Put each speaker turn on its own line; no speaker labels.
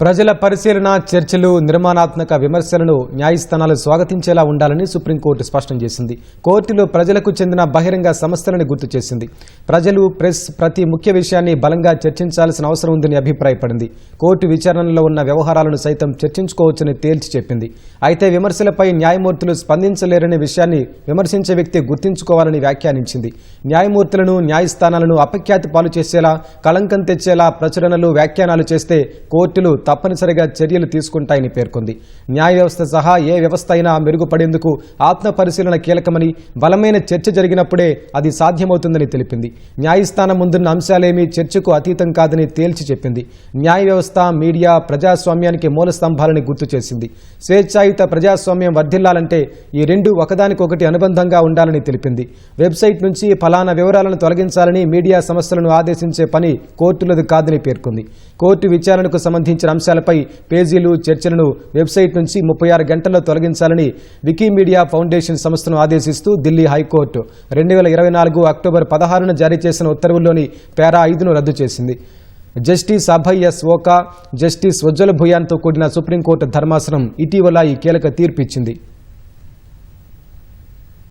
ప్రజల పరిశీలన చర్చలు నిర్మాణాత్మక విమర్శలను న్యాయస్థానాలు స్వాగతించేలా ఉండాలని సుప్రీంకోర్టు స్పష్టం చేసింది. కోర్టులో ప్రజలకు చెందిన బహిరంగ సమస్యలను గుర్తు చేసింది. ప్రజలు ప్రెస్ ప్రతి ముఖ్య విషయాన్ని బలంగా చర్చించాల్సిన అవసరం ఉందని అభిప్రాయపడింది. కోర్టు విచారణలో ఉన్న వ్యవహారాలను సైతం చర్చించుకోవచ్చని తేల్చి చెప్పింది. అయితే విమర్శలపై న్యాయమూర్తులు స్పందించలేరనే విషయాన్ని విమర్శించే వ్యక్తి గుర్తుంచుకోవాలని వ్యాఖ్యానించింది. న్యాయమూర్తులను న్యాయస్థానాలను అపఖ్యాతి పాలు చేసేలా కళంకం తెచ్చేలా ప్రచురణలు వ్యాఖ్యానాలు చేస్తే కోర్టులు తప్పనిసరిగా చర్యలు తీసుకుంటాయని పేర్కొంది. న్యాయ వ్యవస్థ సహా ఏ వ్యవస్థ అయినా మెరుగుపడేందుకు ఆత్మ పరిశీలన కీలకమని బలమైన చర్చ జరిగినప్పుడే అది సాధ్యమవుతుందని తెలిపింది. న్యాయస్థానం ముందున్న అంశాలేమీ చర్చకు అతీతం కాదని తేల్చి చెప్పింది. న్యాయ వ్యవస్థ మీడియా ప్రజాస్వామ్యానికి మూల స్తంభాలని గుర్తు చేసింది. స్వేచ్ఛాయుత ప్రజాస్వామ్యం వర్ధిల్లాలంటే ఈ రెండు ఒకదానికొకటి అనుబంధంగా ఉండాలని తెలిపింది. వెబ్సైట్ నుంచి ఫలానా వివరాలను తొలగించాలని మీడియా సంస్థలను ఆదేశించే పని కోర్టులది కాదని పేర్కొంది. కోర్టు విచారణకు సంబంధించిన అంశాలపై పేజీలు చర్చలను వెబ్సైట్ నుంచి ముప్పై ఆరు గంటల్లో తొలగించాలని వికీమీడియా ఫౌండేషన్ సంస్థను ఆదేశిస్తూ ఢిల్లీ హైకోర్టు రెండు వేల ఇరవై నాలుగు అక్టోబర్ పదహారున జారీ చేసిన ఉత్తర్వుల్లోని పేరా ఐదును రద్దు చేసింది. Justice Abhay S Oka justice Ujjwala భుయాన్తో కూడిన సుప్రీంకోర్టు ధర్మాసనం ఇటీవల ఈ కీలక తీర్పిచ్చింది